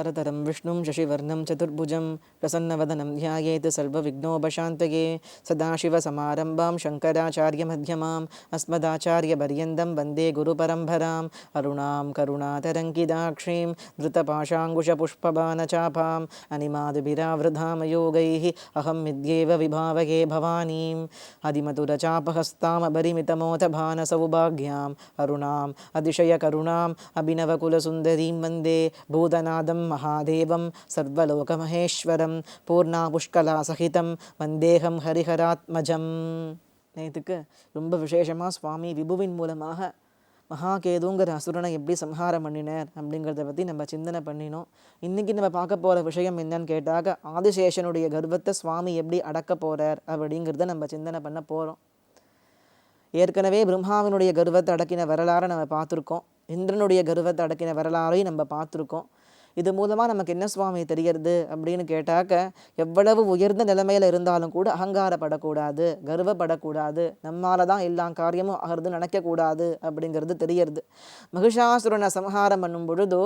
వరదరం विष्णुं शशिवर्णं चतुर्भुजं प्रसन्नवदनं ध्यायेत् सर्वविघ्नोपशान्तये सदाशिवसमारम्भां शङ्कराचार्यमध्यमाम् अस्मदाचार्यपर्यन्तं वंदे गुरुपरम्पराम् अरुणां करुणातरङ्किदाक्षीं धृतपाशाङ्कुशपुष्पबाणचापाम् अनिमादिभिरावृधामयोगैः अहं विद्येव विभावगे भवानीम् अधिमधुरचापहस्तामपरिमितमोथभानसौभाग्याम् अरुणाम् अतिशयकरुणाम् अभिनवकुलसुन्दरीं वंदे भूतनादं महादेवं வாசுதேவம் சர்வலோகமகேஸ்வரம் பூர்ணா புஷ்கலா சகிதம் வந்தேகம் ஹரிஹராத்மஜம் நேத்துக்கு ரொம்ப விசேஷமாக சுவாமி விபுவின் மூலமாக மகாகேதுங்கிற அசுரனை எப்படி சம்ஹாரம் பண்ணினார் அப்படிங்கிறத பற்றி நம்ம சிந்தனை பண்ணினோம். இன்றைக்கி நம்ம பார்க்க போகிற விஷயம் என்னன்னு கேட்டாக ஆதிசேஷனுடைய கர்வத்தை சுவாமி எப்படி அடக்க போகிறார் அப்படிங்கிறத நம்ம சிந்தனை பண்ண போகிறோம் ஏற்கனவே பிரம்மாவினுடைய கர்வத்தை அடக்கின வரலாறை நம்ம பார்த்துருக்கோம். இந்திரனுடைய கர்வத்தை அடக்கின வரலாறையும் நம்ம பார்த்துருக்கோம். இது மூலமாக நமக்கு என்ன சுவாமி தெரியறது அப்படின்னு கேட்டாக்க எவ்வளவு உயர்ந்த நிலைமையில் இருந்தாலும் கூட அகங்காரப்படக்கூடாது கர்வப்படக்கூடாது நம்மால தான் எல்லா காரியமும் ஆகிறது நினைக்கக்கூடாது அப்படிங்கிறது தெரியறது. மகிஷாசுரனை சம்ஹாரம் பண்ணும் பொழுதோ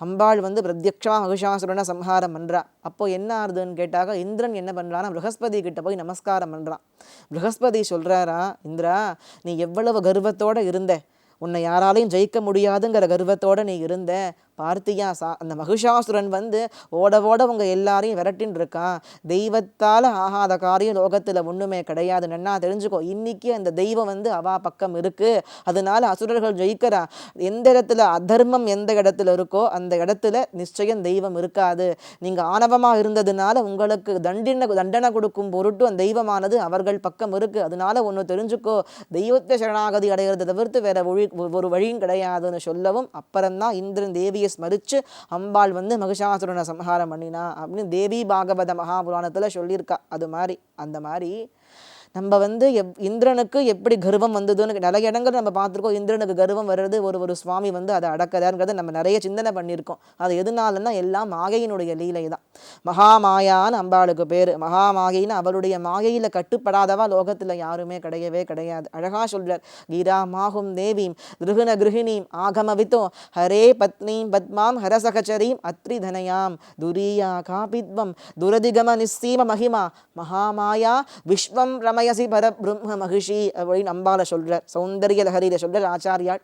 அம்பாள் வந்து பிரத்யக்ஷமாக மகிஷாசுரனை சம்ஹாரம் பண்ணுறா அப்போ என்ன ஆறுதுன்னு கேட்டாக்க இந்திரன் என்ன பண்ணுறான்னா ப்ரகஸ்பதி கிட்ட போய் நமஸ்காரம் பண்ணுறான் ப்ரகஸ்பதி சொல்கிறாரா இந்திரா நீ எவ்வளவு கர்வத்தோடு இருந்த உன்னை யாராலையும் ஜெயிக்க முடியாதுங்கிற கர்வத்தோடு நீ இருந்த பார்த்தியா சா அந்த மகிஷாசுரன் வந்து ஓட ஓட உங்கள் எல்லாரையும் விரட்டின்னு இருக்கான் தெய்வத்தால் ஆகாத காரியம் லோகத்தில் ஒன்றுமே கிடையாது. நன்னா தெரிஞ்சுக்கோ இன்னைக்கு அந்த தெய்வம் வந்து அவா பக்கம் இருக்குது அதனால அசுரர்கள் ஜெயிக்கிறா. எந்த இடத்துல அதர்மம் எந்த இடத்துல இருக்கோ அந்த இடத்துல நிச்சயம் தெய்வம் இருக்காது. நீங்கள் ஆணவமாக இருந்ததுனால உங்களுக்கு தண்டின தண்டனை கொடுக்கும் பொருட்டு அந்த தெய்வமானது அவர்கள் பக்கம் இருக்குது அதனால ஒன்று தெரிஞ்சுக்கோ தெய்வத்தை சரணாகதி அடைகிறத தவிர்த்து வேற ஒழி ஒரு வழியும் கிடையாதுன்னு சொல்லவும் அப்புறம்தான் இந்திரன் தேவியை ஸ்மரிச்சு அம்பாள் வந்து மகிஷாசுரனை சம்ஹாரம் பண்ணினா அப்படின்னு தேவி பாகவத மகாபுராணத்தில் சொல்லியிருக்கா. அது மாதிரி அந்த மாதிரி நம்ம வந்து எப் இந்திரனுக்கு எப்படி கர்வம் வந்ததுன்னு நிறைய இடங்கள் நம்ம பார்த்துருக்கோம். இந்திரனுக்கு கர்வம் வர்றது ஒரு ஒரு சுவாமி வந்து அதை அடக்கதாருங்கிறத நம்ம நிறைய சிந்தனை பண்ணியிருக்கோம். அது எதுனாலன்னா எல்லாம் மாகையினுடைய லீலை தான் மகாமாயான்னு அம்பாளுக்கு பேர். மகாமாயின்னு அவளுடைய மாகையில் கட்டுப்படாதவா லோகத்தில் யாருமே கிடையவே கிடையாது. அழகா சொல்றார். கீரா மாகும் தேவீம் கிருஹிண கிருஹிணீம் ஆகமவித்தோ ஹரே பத்னீம் பத்மாம் ஹரசகச்சரீம் அத்ரிதனயாம் துரியா காபித்வம் துரதிகம நிஸ்ஸீம மகிமா மகாமாயா விஸ்வம் மயசி பர பிரம்ம மகிஷி அப்படின்னு அம்பால சொல்ற சௌந்தரிய லஹரியில சொல்ற ஆச்சாரியாள்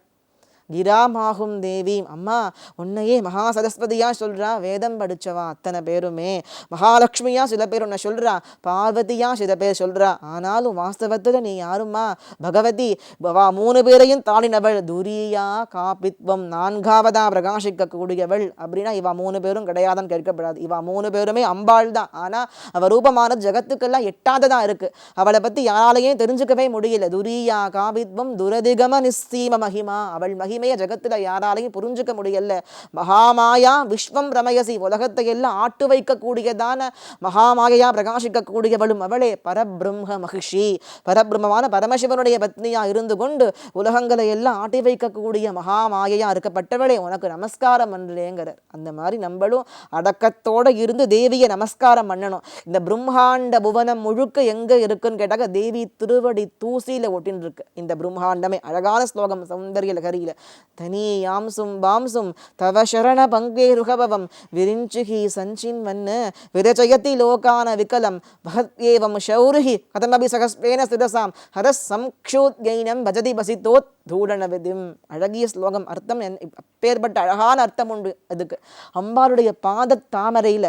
கிராமாகும் தேவீம். அம்மா உன்னையே மகா சரஸ்வதியா சொல்றா வேதம் படிச்சவா அத்தனை பேருமே. மகாலட்சுமியா சில பேர் உன்னை சொல்றா பார்வதியா சில பேர் சொல்றா. ஆனாலும் வாஸ்தவத்தில் நீ யாரும்மா? பகவதி. வா மூணு பேரையும் தாளினவள் துரியா காபித்வம் நான்காவதா பிரகாசிக்க கூடியவள் அப்படின்னா இவா மூணு பேரும் கிடையாதுன்னு கேட்கப்படாது. இவா மூணு பேருமே அம்பாள் தான் ஆனால் அவள் ரூபமானது ஜகத்துக்கெல்லாம் எட்டாததா இருக்கு. அவளை பற்றி யாராலையும் தெரிஞ்சுக்கவே முடியல. துரியா காபித்வம் துரதிகம நிஸ்தீம மகிமா. அவள் மகி மகிமையை ஜகத்தில் யாராலையும் புரிஞ்சுக்க முடியல. மகாமாயா விஸ்வம் ரமயசி உலகத்தை எல்லாம் ஆட்டு வைக்கக்கூடியதான மகாமாயா பிரகாசிக்கக்கூடியவளும் அவளே. பரபிரம்ம மகிஷி. பரபிரம்மமான பரமசிவனுடைய பத்னியா இருந்து கொண்டு உலகங்களை எல்லாம் ஆட்டி வைக்கக்கூடிய மகாமாயையா இருக்கப்பட்டவளே. உனக்கு நமஸ்காரம் பண்ணலேங்கிறார் அந்த மாதிரி நம்மளும் அடக்கத்தோடு இருந்து தேவியை நமஸ்காரம் பண்ணணும். இந்த பிரம்மாண்ட புவனம் முழுக்க எங்கே இருக்குன்னு கேட்டாக்க தேவி திருவடி தூசியில் ஒட்டின்னு இருக்கு. இந்த பிரம்மாண்டமே அழகான ஸ்லோகம் சௌந்தரிய லகரியில். தனியாம்சும் பாம்சும் தவ சரண பங்கே ருகபவம் விரிஞ்சுகி சஞ்சின்வன்னு விரஜயதி லோகான விகலம். பகத்யேவம் ஷௌருஹி கதமபி சகஸ்பேன சிரசாம் ஹரஸ் சம்க்ஷோத்யைனம் பஜதி பசித்தோத் தூடன விதிம் அழகிய ஸ்லோகம் அர்த்தம் என் அப்பேற்பட்ட அழகான அர்த்தம் உண்டு அதுக்கு. அம்பாளுடைய பாத தாமரையில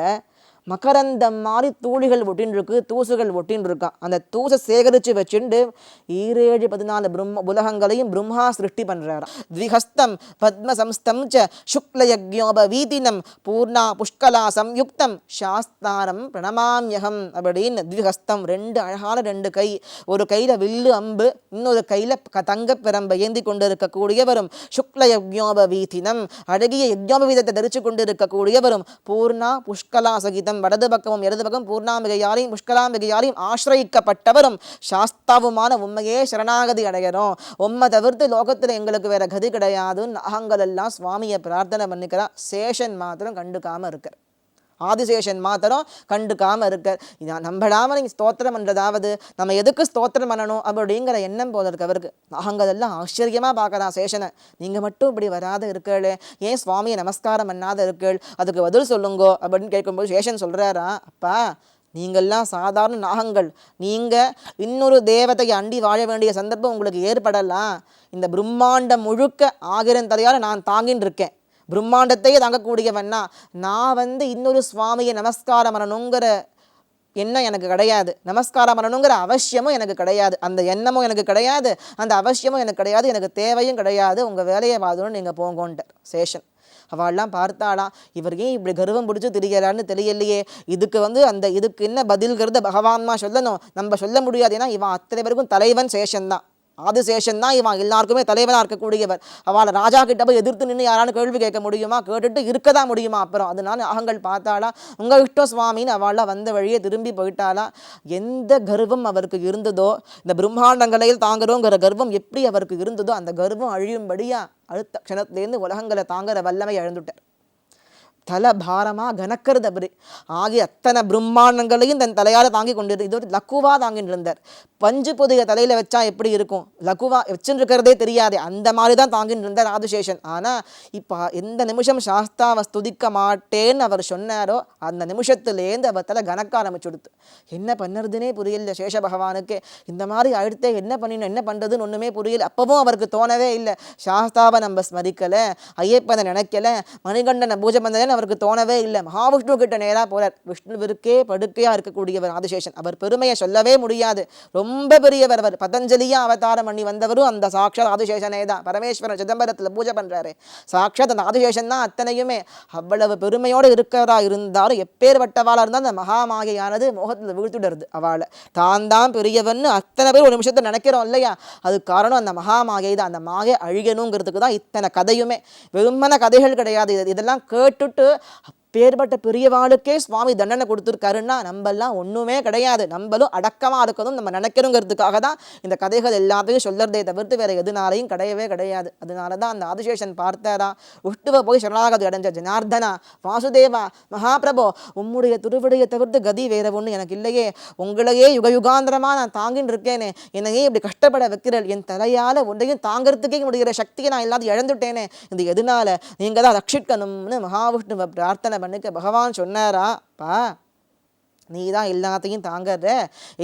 மகரந்தம் மாதிரி தூளிகள் ஒட்டின்னு இருக்கு தூசுகள் ஒட்டின்னு இருக்கான் அந்த தூசை சேகரித்து வச்சுண்டு ஈரேழு பதினாலு பிரம்ம உலகங்களையும் பிரம்மா சிருஷ்டி பண்ணுறாராம் த்விஹஸ்தம் பத்ம சம்ஸ்தம் ச சுக்லயக்யோப வீதினம் பூர்ணா புஷ்கலா சம்யுக்தம் சாஸ்தாரம் பிரணமாம்யகம் அப்படின்னு த்விஹஸ்தம் ரெண்டு அழகான ரெண்டு கை. ஒரு கையில் வில்லு அம்பு இன்னொரு கையில் தங்க பிரம்பை ஏந்தி கொண்டு இருக்கக்கூடியவரும் சுக்ல வீதினம். அழகிய யக்யோப வீதத்தை தரிச்சு கொண்டு இருக்கக்கூடியவரும் பூர்ணா புஷ்கலா சகிதம் வடது பக்கமும் இடது பக்கம் பூர்ணாம்பிகையாலையும் புஷ்கலாம்பிகையாலையும் ஆசிரயிக்கப்பட்டவரும் சாஸ்தாவுமான உண்மையே சரணாகதி அடைகிறோம் உண்மை தவிர்த்து லோகத்தில் எங்களுக்கு வேற கதி கிடையாதுன்னு நாங்கள் எல்லாம் சுவாமியை பிரார்த்தனை பண்ணிக்கிறா. சேஷன் மாத்திரம் கண்டுக்காம இருக்கிறார் ஆதிசேஷன் மாத்திரம் கண்டுக்காமல் இருக்கார் இதை நம்படாமல் நீங்க ஸ்தோத்திரம் பண்ணுறதாவது நம்ம எதுக்கு ஸ்தோத்திரம் பண்ணணும் அப்படிங்கிற எண்ணம் போல இருக்கு அவருக்கு. நாங்கள் ஆச்சரியமாக ஆச்சரியமா சேஷனை. நீங்கள் மட்டும் இப்படி வராத இருக்கள். ஏன் சுவாமியை நமஸ்காரம் பண்ணாத இருக்கள்? அதுக்கு பதில் சொல்லுங்கோ அப்படின்னு கேட்கும்போது சேஷன் சொல்கிறாரா அப்பா நீங்கள்லாம் சாதாரண நாகங்கள். நீங்கள் இன்னொரு தேவதையை அண்டி வாழ வேண்டிய சந்தர்ப்பம் உங்களுக்கு ஏற்படலாம். இந்த பிரம்மாண்டம் முழுக்க ஆகிரன் தலையால் நான் தாங்கின்னு இருக்கேன். பிரம்மாண்டத்தையே தாங்கக்கூடியவன்னா நான் வந்து இன்னொரு சுவாமியை நமஸ்காரம் பண்ணணுங்கிற எண்ணம் எனக்கு கிடையாது. நமஸ்காரம் பண்ணணுங்கிற அவசியமும் எனக்கு கிடையாது. அந்த எண்ணமும் எனக்கு கிடையாது. அந்த அவசியமும் எனக்கு கிடையாது. எனக்கு தேவையும் கிடையாது. உங்கள் வேலையை பார்த்துன்னு நீங்கள் போங்கோன்ட்டு சேஷன். அவள்லாம் பார்த்தாளாம் இவர் ஏன் இப்படி கர்வம் பிடிச்சி திரிகிறான்னு தெரியலையே. இதுக்கு வந்து அந்த இதுக்கு என்ன பதில்கிறத பகவான்மா சொல்லணும். நம்ம சொல்ல முடியாது. ஏன்னா இவன் அத்தனை பேருக்கும் தலைவன் சேஷன் தான். ஆதிசேஷன் தான் இவன். எல்லாருக்குமே தலைவனாக இருக்கக்கூடியவர். அவளை ராஜா கிட்ட போய் எதிர்த்து நின்று யாரானு கேள்வி கேட்க முடியுமா? கேட்டுட்டு இருக்க தான் முடியுமா? அப்புறம் அதனால அகங்கள் பார்த்தாளா? உங்கள் இஷ்டம் சுவாமின்னு அவளால் வந்த வழியே திரும்பி போயிட்டாளா? எந்த கர்வம் அவருக்கு இருந்ததோ இந்த பிரம்மாண்டங்களையில் தாங்குறோங்கிற கர்வம் எப்படி அவருக்கு இருந்ததோ அந்த கர்வம் அழியும்படியா அடுத்த க்ஷணத்துலேருந்து உலகங்களை தாங்குற வல்லமை இழந்துட்டார். தலை பாரமாக கனக்கிறது அப்படி. ஆகிய அத்தனை பிரம்மாண்டங்களையும் தன் தலையால் தாங்கி கொண்டு இது ஒரு லக்குவா தாங்கிட்டு இருந்தார். பஞ்சு புதிய தலையில் வச்சா எப்படி இருக்கும்? லக்குவா வச்சுருக்கிறதே இருக்கிறதே தெரியாது அந்த மாதிரி தான் தாங்கிட்டு இருந்தார் ஆதிசேஷன். ஆனால் இப்போ எந்த நிமிஷம் சாஸ்தாவை ஸ்துதிக்க மாட்டேன்னு அவர் சொன்னாரோ அந்த நிமிஷத்துலேருந்து அவர் தலை கணக்க ஆரம்பிச்சுடுத்து என்ன பண்ணுறதுனே புரியல சேஷ பகவானுக்கு இந்த மாதிரி அடுத்தே என்ன பண்ணினோம் என்ன பண்ணுறதுன்னு ஒன்றுமே புரியல. அப்போவும் அவருக்கு தோணவே இல்லை. சாஸ்தாவை நம்ம ஸ்மரிக்கலை ஐயப்பனை நினைக்கல மணிகண்டனை பூஜை பண்ணலன்னு அவருக்கு தோணவே இல்லை. மகாவிஷ்ணு கிட்ட நேராக போறார். விஷ்ணுவிற்கே படுக்கையாக இருக்கக்கூடியவர் ஆதிசேஷன். அவர் பெருமையை சொல்லவே முடியாது. ரொம்ப பெரியவர் அவர். பதஞ்சலியா அவதாரம் பண்ணி வந்தவரும் அந்த சாட்சாத் ஆதிசேஷனே தான். பரமேஸ்வரன் சிதம்பரத்தில் பூஜை பண்றாரு. சாட்சாத் அந்த ஆதிசேஷன் தான் அத்தனையுமே. அவ்வளவு பெருமையோடு இருக்கிறதா இருந்தாலும் எப்பேற்பட்டவாளாக இருந்தால் அந்த மகாமாகையானது மோகத்தில் வீழ்த்துடுறது அவளை. தான் தான் பெரியவன் அத்தனை பேர் ஒரு நிமிஷத்தை நினைக்கிறோம் இல்லையா? அது காரணம் அந்த மகாமாயை தான். அந்த மாகை அழியணுங்கிறதுக்கு தான் இத்தனை கதையுமே. வெறுமன கதைகள் கிடையாது. இது இதெல்லாம் கேட்டுட்டு 好。அப்பேற்பட்ட பெரியவாளுக்கே சுவாமி தண்டனை கொடுத்துருக்காருன்னா நம்மெல்லாம் ஒன்றுமே கிடையாது. நம்மளும் அடக்கமாக இருக்கணும் நம்ம நினைக்கணுங்கிறதுக்காக தான் இந்த கதைகள் எல்லாத்தையும் சொல்லறதே தவிர்த்து வேறு எதுனாலையும் கிடையவே கிடையாது. அதனால தான் அந்த ஆதிசேஷன் பார்த்தாரா உஷ்டுவை போய் சரணாகதி அடைஞ்ச ஜனார்தனா வாசுதேவா மகாபிரபோ உம்முடைய திருவிடையை தவிர்த்து கதி வேற ஒன்று எனக்கு இல்லையே. உங்களையே யுக யுகாந்திரமாக நான் தாங்கின்னு இருக்கேனே. என்னையே இப்படி கஷ்டப்பட வைக்கிறேன் என் தலையால் ஒன்றையும் தாங்கிறதுக்கே முடிகிற சக்தியை நான் எல்லாத்தையும் இழந்துட்டேனே. இது எதனால? நீங்கள் தான் ரட்சிக்கணும்னு மகாவிஷ்ணுவை பிரார்த்தனை பண்ணுக்க பகவான் சொன்னாரா? பா நீ தான் எல்லாத்தையும் தாங்கற.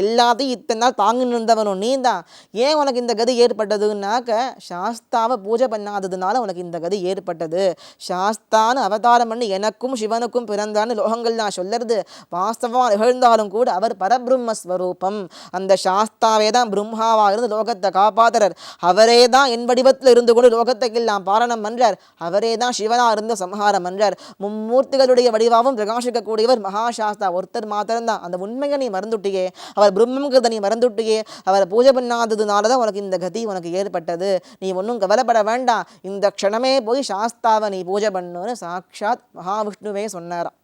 எல்லாத்தையும் இத்தனை நாள் தாங்கின்னு இருந்தவனும் நீ தான் ஏன் உனக்கு இந்த கதி ஏற்பட்டதுன்னாக்க சாஸ்தாவை பூஜை பண்ணாததுனால உனக்கு இந்த கதி ஏற்பட்டது. சாஸ்தான்னு அவதாரம் பண்ணி எனக்கும் சிவனுக்கும் பிறந்தான்னு லோகங்கள் நான் சொல்லறது. வாஸ்தவம் நிகழ்ந்தாலும் கூட அவர் பரபிரம்ம ஸ்வரூபம் அந்த சாஸ்தாவே தான் பிரம்மாவாக இருந்து லோகத்தை காப்பாத்துறார். அவரே தான் என் வடிவத்தில் இருந்து கொண்டு லோகத்தை எல்லாம் பாரணம் பண்றார். அவரே தான் சிவனாக இருந்து சம்ஹாரம் பண்றார். மும்மூர்த்திகளுடைய வடிவாவும் பிரகாசிக்கக்கூடியவர் மகாசாஸ்தா. ஒருத்தர் தான் அந்த உண்மையை நீ மறந்துட்டியே. அவர் பிரம்மங்கிறத நீ மறந்துட்டியே. அவரை பூஜை பண்ணாததுனால தான் உனக்கு இந்த கதி உனக்கு ஏற்பட்டது. நீ ஒன்றும் கவலைப்பட வேண்டாம். இந்த க்ஷணமே போய் சாஸ்தாவை நீ பூஜை பண்ணுன்னு சாட்சாத் மகாவிஷ்ணுவே சொன்னாராம்.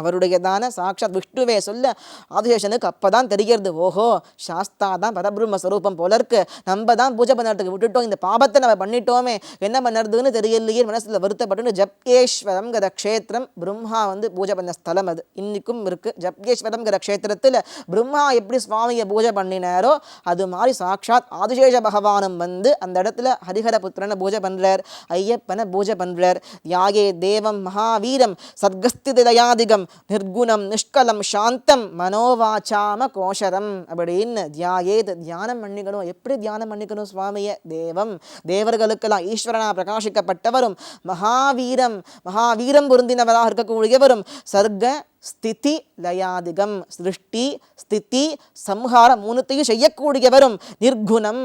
அவருடையதான சாட்சாத் விஷ்ணுவே சொல்ல ஆதிசேஷனுக்கு அப்போ தான் தெரிகிறது. ஓஹோ சாஸ்தா தான் பரபிரம்ம ஸ்வரூபம் போல இருக்கு. நம்ம தான் பூஜை பண்ணுறதுக்கு விட்டுட்டோம். இந்த பாபத்தை நம்ம பண்ணிட்டோமே. என்ன பண்ணுறதுன்னு தெரியலையே. மனசில் வருத்தப்பட்டு ஜப்யேஸ்வரம்ங்கிற க்ஷேத்திரம் பிரம்மா வந்து பூஜை பண்ண ஸ்தலம் அது. இன்னைக்கும் இருக்கு. ஜப்யேஸ்வரம்ங்கிற க்ஷேத்திரத்தில் பிரம்மா எப்படி சுவாமியை பூஜை பண்ணினாரோ அது மாதிரி சாட்சாத் ஆதிசேஷ பகவானும் வந்து அந்த இடத்துல ஹரிஹர புத்திரனை பூஜை பண்றார் ஐயப்பனை பூஜை பண்றார். யாகே தேவம் மகாவீரம் சத்கஸ்திதயாதிகம் நிர்குணம் நிஷ்கலம் சாந்தம் மனோவாச்சாம கோஷரம் அப்படின்னு தியாயேத் தியானம் பண்ணிக்கணும் எப்படி தியானம் பண்ணிக்கணும் சுவாமிய தேவம் தேவர்களுக்கெல்லாம் ஈஸ்வரனா பிரகாசிக்கப்பட்டவரும் மகாவீரம் மகாவீரம் பொருந்தினவராக இருக்கக்கூடியவரும் சர்க்க ஸ்திதி லயாதிகம் சிருஷ்டி ஸ்திதி சம்ஹாரம் மூணுத்தையும் செய்யக்கூடியவரும் நிர்குணம்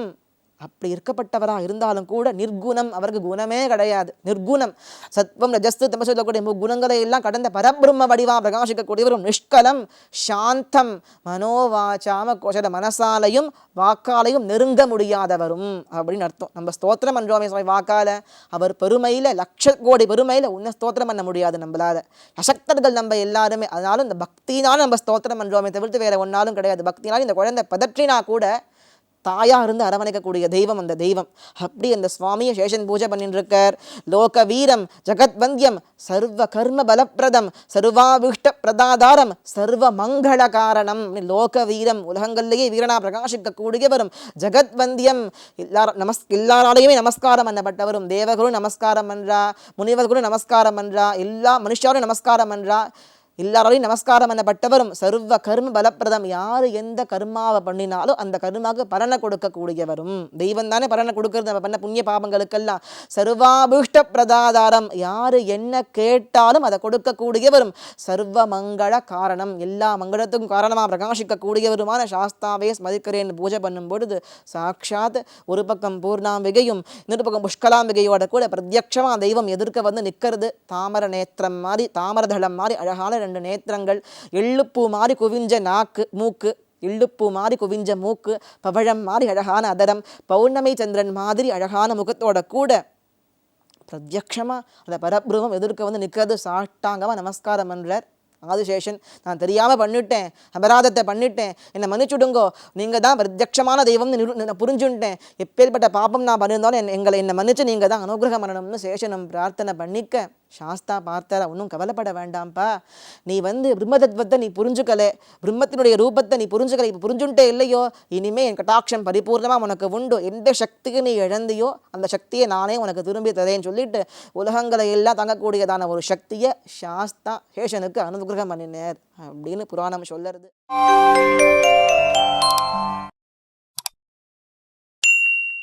அப்படி இருக்கப்பட்டவராக இருந்தாலும் கூட நிர்குணம் அவருக்கு குணமே கிடையாது. நிர்குணம். சத்வம் ரஜஸ்து தம சொல்லக்கூடிய குணங்களை எல்லாம் கடந்த பரபிரம்ம வடிவாக பிரகாசிக்கக்கூடியவரும் நிஷ்கலம் சாந்தம் மனோவாச்சாம கோஷத மனசாலையும் வாக்காலையும் நெருங்க முடியாதவரும் அப்படின்னு அர்த்தம். நம்ம ஸ்தோத்திரம் பண்ணுறோமே சுவாமி வாக்கால. அவர் பெருமையில் லட்ச கோடி பெருமையில் உன்ன ஸ்தோத்திரம் பண்ண முடியாது நம்மளால. அசக்தர்கள் நம்ம எல்லாருமே. அதனால இந்த பக்தினால் நம்ம ஸ்தோத்திரம் பண்ணுறோமே தவிர்த்து வேற ஒன்றாலும் கிடையாது. பக்தினாலும் இந்த குழந்தை பதற்றினா கூட தாயாக இருந்து அரவணைக்கக்கூடிய தெய்வம் அந்த தெய்வம். அப்படி அந்த சுவாமியை சேஷன் பூஜை பண்ணிட்டு லோக வீரம் ஜெகத்வந்தியம் சர்வ கர்ம பலப்பிரதம் சர்வாவிஷ்ட பிரதாதாரம் சர்வ மங்கள காரணம் லோக வீரம் உலகங்கள்லேயே வீரனா பிரகாசிக்க கூடியவரும் ஜெகத்வந்தியம் எல்லாரும் நமஸ் எல்லாராலையுமே நமஸ்காரம் பண்ணப்பட்டவரும். தேவகுரு நமஸ்காரம் பண்ணுறா முனிவர்களும் நமஸ்காரம் பண்ணுறா எல்லா மனுஷாரும் நமஸ்காரம் பண்ணுறா எல்லாராலையும் நமஸ்காரம் பண்ணப்பட்டவரும் சர்வ கர்ம பலப்பிரதம். யார் எந்த கர்மாவை பண்ணினாலும் அந்த கர்மாவுக்கு பலனை கொடுக்கக்கூடியவரும். தெய்வம் தானே பலனை கொடுக்கறது. நம்ம பண்ண புண்ணிய பாபங்களுக்கெல்லாம் சர்வாபிஷ்ட பிரதாதாரம் யார் என்ன கேட்டாலும் அதை கொடுக்கக்கூடியவரும் சர்வ மங்கள காரணம். எல்லா மங்களத்துக்கும் காரணமாக பிரகாசிக்கக்கூடியவருமான சாஸ்தாவே ஸ்மதிக்கிறேன் பூஜை பண்ணும் பொழுது சாட்சாத் ஒரு பக்கம் பூர்ணாம்பிகையும் இன்னொரு பக்கம் புஷ்கலாம்பிகையோட கூட பிரத்யட்சமாக தெய்வம் எதிர்க்க வந்து நிற்கிறது தாமர நேத்திரம் மாதிரி தாமரதளம் மாதிரி அழகான ரெண்டு நேத்திரங்கள். எள்ளுப்பூ மாறி குவிஞ்ச நாக்கு மூக்கு. இள்ளுப்பூ மாதிரி குவிஞ்ச மூக்கு பவழம் மாதிரி அழகான அதரம். பௌர்ணமி சந்திரன் மாதிரி அழகான முகத்தோட கூட பிரத்யக்ஷமாக அந்த பரபிரமம் எதிர்க்க வந்து நிற்கிறது சாட்டாங்கவா நமஸ்காரம் பண்ணுறார் ஆதிசேஷன் நான் தெரியாமல் பண்ணிட்டேன். அபராதத்தை பண்ணிட்டேன். என்னை மன்னிச்சுடுங்கோ. நீங்கள் தான் பிரத்யக்ஷமான தெய்வம்னு நிரு புரிஞ்சுட்டேன் எப்பேற்பட்ட பாபம் நான் பண்ணியிருந்தாலும் என் எங்களை என்னை மன்னிச்சு நீங்கள் தான் அனுகிரகம் பண்ணணும்னு சேஷனம் பிரார்த்தனை பண்ணிக்க. சாஸ்தா பார்த்தாரா ஒன்றும் கவலைப்பட வேண்டாம்ப்பா நீ வந்து பிரம்மதத்வத்தை நீ புரிஞ்சுக்கல. பிரம்மத்தினுடைய ரூபத்தை நீ புரிஞ்சுக்கல. இப்போ புரிஞ்சுட்டே இல்லையோ? இனிமே என் கட்டாட்சம் பரிபூர்ணமாக உனக்கு உண்டு. எந்த சக்திக்கு நீ இழந்தியோ அந்த சக்தியை நானே உனக்கு திரும்பி தரேன்னு சொல்லிட்டு உலகங்களை எல்லாம் தங்கக்கூடியதான ஒரு சக்தியை சாஸ்தா சேஷனுக்கு அனுகிரகம் பண்ணினார் அப்படின்னு புராணம் சொல்லறது.